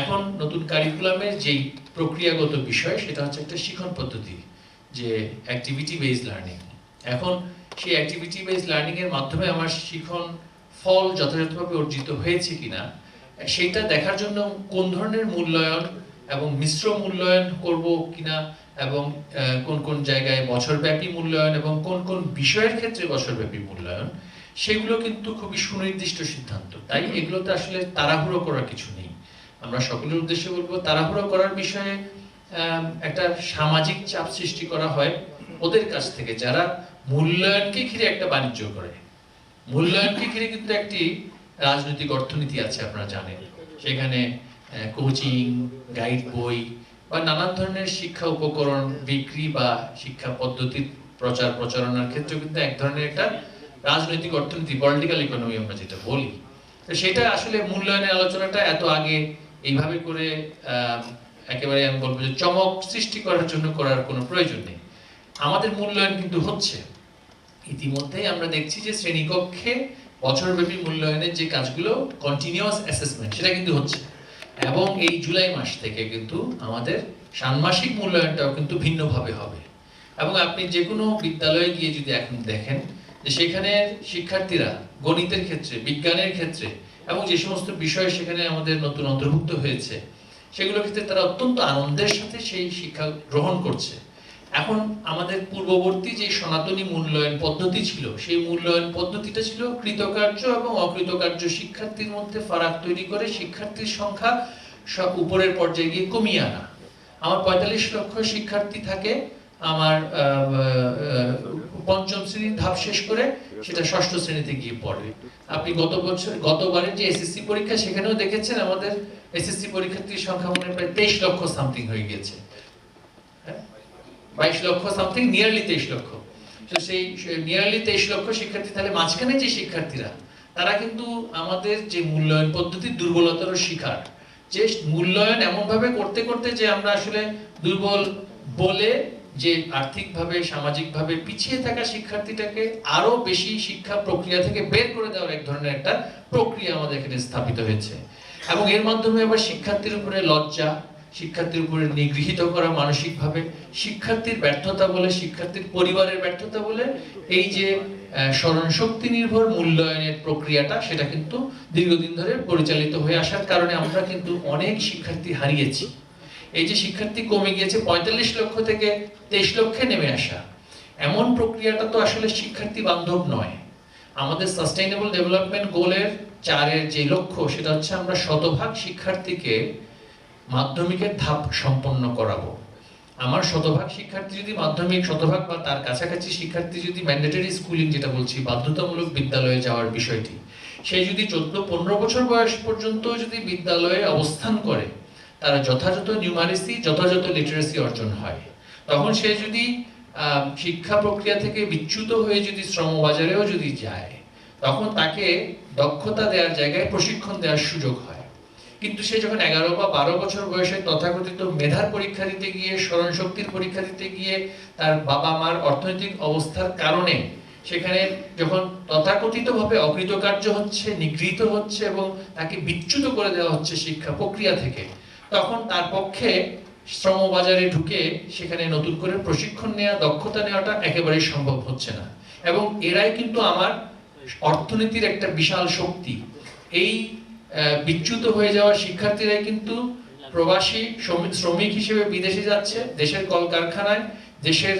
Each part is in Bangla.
এখন নতুন কারিকুলামের যেই প্রক্রিয়াগত বিষয়, সেটা হচ্ছে একটা শিখন পদ্ধতি, যে অ্যাক্টিভিটি বেস লার্নিং এখন সেই অ্যাক্টিভিটি বেস লার্নিং এর মাধ্যমে আমার শিখন ফল যথাযথভাবে অর্জিত হয়েছে কিনা সেটা দেখার জন্য কোন ধরনের মূল্যায়ন এবং মিশ্র মূল্যায়ন করব কিনা, এবং কোন কোন জায়গায় বছরব্যাপী মূল্যায়ন এবং কোন কোন বিষয়ের ক্ষেত্রে বছরব্যাপী মূল্যায়ন, সেগুলো কিন্তু খুবই সুনির্দিষ্ট সিদ্ধান্ত। তাই এগুলোতে আসলে তাড়াহুড়ো করার কিছু নেই। আমরা সকলের উদ্দেশ্যে বলব, তাড়াহুড়ো করার বিষয়ে একটা সামাজিক চাপ সৃষ্টি করা হয় ওদের কাছ থেকে। যারা মূল্যায়নকে ঘিরে একটা বাণিজ্য করে, মূল্যায়নকে ঘিরে কিন্তু একটি রাজনৈতিক অর্থনীতি আছে, আপনারা জানেন। সেখানে কোচিং গাইড বই বা নানান ধরনের শিক্ষা উপকরণ, বিক্রি বা শিক্ষা পদ্ধতির প্রচার প্রচারণার ক্ষেত্রে কিন্তু এক ধরনের একটা রাজনৈতিক অর্থনীতি পলিটিক্যাল ইকোনমি আমরা যেটা বলি। তো সেটা আসলে মূল্যায়নের আলোচনাটা এত আগে এইভাবে করে একেবারে আমি বলব যে চমক সৃষ্টি করার জন্য করার কোনো প্রয়োজন নেই। আমাদের মূল্যায়ন কিন্তু হচ্ছে। ইতিমধ্যেই আমরা দেখছি যে শ্রেণীকক্ষে বছরব্যাপী মূল্যায়নের যে কাজগুলো কন্টিনিউয়াস অ্যাসেসমেন্ট সেটা কিন্তু হচ্ছে। এবং এই জুলাই মাস থেকে কিন্তু আমাদের ষান্মাসিক মূল্যায়নটাও কিন্তু ভিন্নভাবে হবে। এবং আপনি যে কোনো বিদ্যালয়ে গিয়ে যদি এখন দেখেন যে সেখানে শিক্ষার্থীরা গণিতের ক্ষেত্রে, বিজ্ঞানের ক্ষেত্রে এবং যে সমস্ত বিষয় সেখানে আমাদের নতুন অন্তর্ভুক্ত হয়েছে, সেগুলোর ক্ষেত্রে তারা অত্যন্ত আনন্দের সাথে সেই শিক্ষা গ্রহণ করছে। এখন আমাদের পূর্ববর্তী যে সনাতনী মূল্যায়ন পদ্ধতি ছিল, সেই মূল্যায়ন পদ্ধতিটা ছিল কৃতকার্য এবং অকৃতকার্য শিক্ষার্থীর মধ্যে ফারাক তৈরি করে শিক্ষার্থীর সংখ্যা সব উপরের পর্যায়ে গিয়ে কমিয়ে আনা। আমার পঁয়তাল্লিশ লক্ষ শিক্ষার্থী থাকে আমার পঞ্চম শ্রেণির ধাপ শেষ করে সেটা ষষ্ঠ শ্রেণীতে গিয়ে পড়ে আপনি গত বছর, গতবারের যে এসএসসি পরীক্ষা, সেখানেও দেখেছেন আমাদের এসএসসি পরীক্ষার্থীর সংখ্যা মনে প্রায় তেইশ লক্ষ সামথিং হয়ে গিয়েছে। বাইশ লক্ষ সামথিং, নিয়ারলি তেইশ লক্ষ। তো সেই নিয়ারলি তেইশ লক্ষ শিক্ষার্থী, তাহলে মাঝখানে যে শিক্ষার্থীরা, তারা কিন্তু আমাদের যে মূল্যায়ন পদ্ধতি দুর্বলতারও শিকার। যে মূল্যায়ন এমন ভাবে করতে করতে যে আমরা আসলে দুর্বল বলে যে আর্থিকভাবে সামাজিকভাবে পিছিয়ে থাকা শিক্ষার্থীটাকে আরও বেশি শিক্ষা প্রক্রিয়া থেকে বের করে দেওয়ার এক ধরনের একটা প্রক্রিয়া আমাদের এখানে স্থাপিত হয়েছে। এবং এর মাধ্যমে আবার শিক্ষার্থীর উপরে লজ্জা শিক্ষার্থীর উপরে নিগৃহীত করা মানসিকভাবে শিক্ষার্থীর ব্যর্থতা বলে শিক্ষার্থীর পরিবারের ব্যর্থতা বলে এই যে আহ, স্মরণ শক্তি নির্ভর মূল্যায়নের প্রক্রিয়াটা সেটা কিন্তু দীর্ঘদিন ধরে পরিচালিত হয়ে আসার কারণে আমরা কিন্তু অনেক শিক্ষার্থী হারিয়েছি। এই যে শিক্ষার্থী কমে গিয়েছে, পঁয়তাল্লিশ লক্ষ থেকে তেইশ লক্ষে নেমে আসা। এমন প্রক্রিয়াটা তো আসলে শিক্ষার্থী বান্ধব নয়। আমাদের সাস্টেইনেবল ডেভেলপমেন্ট গোলের চারের যে লক্ষ্য, সেটা হচ্ছে আমরা শতভাগ শিক্ষার্থীকে মাধ্যমিকের ধাপ সম্পন্ন করাবো। আমার শতভাগ শিক্ষার্থী যদি মাধ্যমিক, শতভাগ বা তার কাছাকাছি শিক্ষার্থী যদি ম্যান্ডেটরি স্কুলিং যেটা বলছি, বাধ্যতামূলক বিদ্যালয়ে যাওয়ার বিষয়টি, সে যদি চোদ্দ, পনেরো বছর বয়স পর্যন্ত যদি বিদ্যালয়ে অবস্থান করে তারা যথাযথ নিউমারেসি যথাযথ লিটারেসি অর্জন হয়। তখন সে যদি শিক্ষা প্রক্রিয়া থেকে বিচ্যুত হয়ে যদি শ্রমবাজারেও যদি যায়, তখন তাকে দক্ষতা দেওয়ার জায়গায় প্রশিক্ষণ দেওয়ার সুযোগ হয়। কিন্তু সে যখন এগারো বা বারো বছর বয়সে তথাকথিত মেধার পরীক্ষা দিতে গিয়ে স্মরণ শক্তির পরীক্ষা দিতে গিয়ে তার বাবা মার অর্থনৈতিক অবস্থার কারণে সেখানে যখন তথাকথিতভাবে অকৃতকার্য হচ্ছে, নিগৃহীত হচ্ছে এবং তাকে বিচ্যুত করে দেওয়া হচ্ছে শিক্ষা প্রক্রিয়া থেকে তখন তার পক্ষে শ্রমবাজারে ঢুকে সেখানে নতুন করে প্রশিক্ষণ নেওয়া দক্ষতা নেওয়াটা একেবারে সম্ভব হচ্ছে না। এবং এরাই কিন্তু আমার অর্থনীতির একটা বিশাল শক্তি। এই বিচ্যুত হয়ে যাওয়া শিক্ষার্থীরাই কিন্তু প্রবাসী, শ্রমিক- হিসেবে বিদেশে যাচ্ছে, দেশের কলকারখানায়, দেশের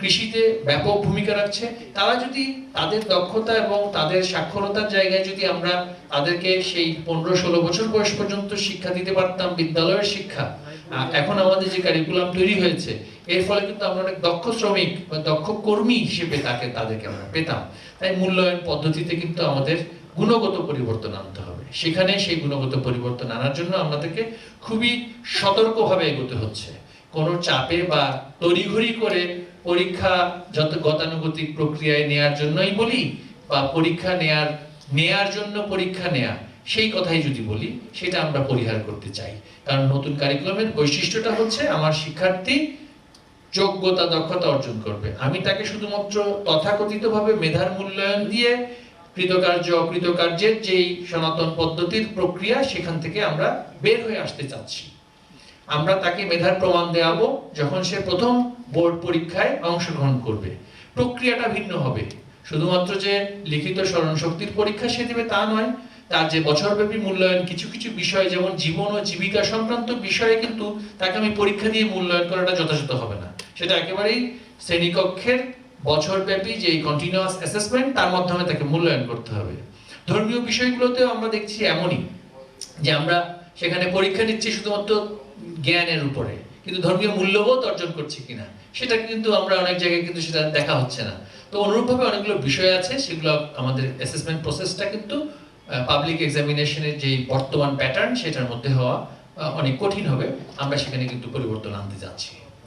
কৃষিতে ব্যাপক ভূমিকা রাখছে। তারা যদি তাদের দক্ষতা এবং তাদের সাক্ষরতার জায়গায় যদি আমরা তাদেরকে সেই পনেরো ষোলো বছর বয়স পর্যন্ত শিক্ষা দিতে পারতাম, বিদ্যালয়ের শিক্ষা এখন আমাদের যে কারিকুলাম তৈরি হয়েছে, এর ফলে কিন্তু আমরা অনেক দক্ষ শ্রমিক বা দক্ষ কর্মী হিসেবে তাকে, তাদেরকে আমরা পেতাম। তাই মূল্যায়ন পদ্ধতিতে কিন্তু আমাদের গুণগত পরিবর্তন আনতে হবে। সেখানে সেই গুণগত পরিবর্তন আনার জন্য আমাদেরকে খুবই সতর্কভাবে এগোতে হচ্ছে। কোনো চাপে বা তড়িঘড়ি করে পরীক্ষা যত গতানুগতিক প্রক্রিয়ায় নেয়ার জন্যই বলি বা পরীক্ষা নেয়ার নেয়ার জন্য পরীক্ষা নেয়া, সেই কথাই যদি বলি, সেটা আমরা পরিহার করতে চাই। কারণ নতুন কারিকুলামের বৈশিষ্ট্যটা হচ্ছে আমার শিক্ষার্থী যোগ্যতা, দক্ষতা অর্জন করবে। আমি তাকে শুধুমাত্র তথাকথিতভাবে মেধার মূল্যায়ন দিয়ে কৃতকার্য, অকৃতকার্যের যেই সনাতন পদ্ধতির প্রক্রিয়া, সেখান থেকে আমরা বের হয়ে আসতে চাচ্ছি। আমরা তাকে মেধার প্রমাণ দেওয়াবো যখন সে প্রথম বোর্ড পরীক্ষায় অংশগ্রহণ করবে। প্রক্রিয়াটা ভিন্ন হবে। শুধুমাত্র যে লিখিত স্মরণ শক্তির পরীক্ষা সে দেবে তা নয়, তার যে বছরব্যাপী মূল্যায়ন, কিছু কিছু বিষয় যেমন জীবন ও জীবিকা সংক্রান্ত বিষয়ে কিন্তু তাকে আমি পরীক্ষা দিয়ে মূল্যায়ন করাটা যথাযথ হবে না। সেটা একেবারেই শ্রেণীকক্ষের বছরব্যাপী যে কন্টিনিউয়াস অ্যাসেসমেন্ট তার মাধ্যমে তাকে মূল্যায়ন করতে হবে। ধর্মীয় বিষয়গুলোতেও আমরা দেখছি এমনই যে আমরা সেখানে পরীক্ষা নিচ্ছি শুধুমাত্র জ্ঞানের উপরে। কিন্তু ধর্মীয় মূল্যবোধ অর্জন করছে কিনা, সেটা কিন্তু আমরা অনেক জায়গায় কিন্তু সেটা দেখা হচ্ছে না। তো অনুরূপভাবে অনেকগুলো বিষয় আছে, সেগুলো আমাদের অ্যাসেসমেন্ট প্রসেসটা কিন্তু পাবলিক এক্সামিনেশনের যে বর্তমান প্যাটার্ন সেটার মধ্যে হওয়া অনেক কঠিন হবে। আমরা সেখানে কিন্তু পরিবর্তন আনতে যাচ্ছি।